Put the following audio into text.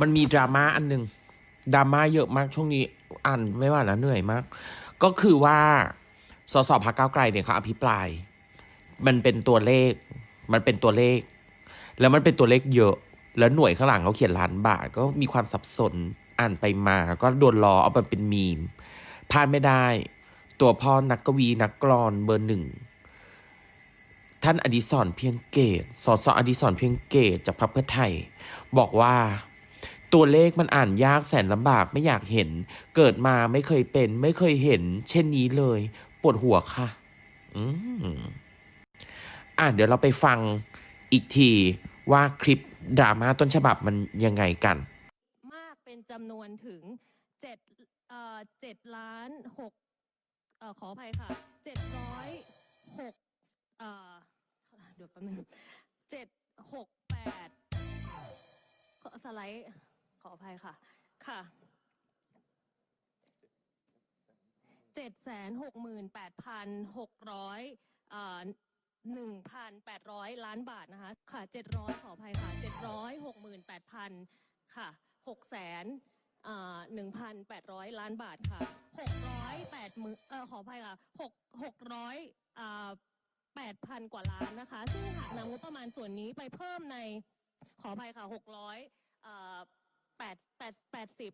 มันมีดราม่าอันหนึ่งดราม่าเยอะมากช่วงนี้อ่านไม่ว่านะเหนื่อยมาก ก็คือว่าสสพักเก้าไกลเนี่ยเขาอภิปราย มันเป็นตัวเลข มันเป็นตัวเลข แล้วมันเป็นตัวเลขเยอะ แล้วหน่วยข้างหลังเขาเขียนล้านบาทก็มีความสับสนอ่านไปมา ก็โดนล้อเอามันเป็นมีมพลาดไม่ได้ ตัวพ่อนักกวีนักกลอนเบอร์หนึ่งท่านอดิศรเพียงเกตสสอดิศรเพียงเกตจากพรรคเพื่อไทย บอกว่า ตัวเลขมันอ่านยากแสนลำบากไม่อยากเห็น เกิดมาไม่เคยเป็น ไม่เคยเห็น เช่นนี้เลย ปวดหัวค่ะ อืมอะเดี๋ยวเราไปฟังอีกทีว่าคลิปดราม่าต้นฉบับมันยังไงกัน มากเป็นจำนวนถึงเจ็ดเอ่อเจ็ดล้านหกเอ่อขออภัยค่ะเจ็ดร้อยหกเอ่อเดี๋ยวแป๊บนึงเจ็ดหกแปดสไลด์ ขออภัยค่ะ ค่ะเจ็ดแสนหกหมื่นแปดพันหกร้อยหนึ่งพันแปดร้อยล้านบาทนะคะ ค่ะเจ็ดร้อยขออภัยค่ะเจ็ดร้อยหกหมื่นแปดพันค่ะหกแสนหนึ่งพันแปดร้อยล้านบาทค่ะหกร้อยแปดหมื่นเออขออภัยค่ะหกหกร้อยแปดพันกว่าล้านนะคะ ซึ่งหากนำงบประมาณส่วนนี้ไปเพิ่มในขออภัยค่ะหกร้อย แปดแปดแปดสิบ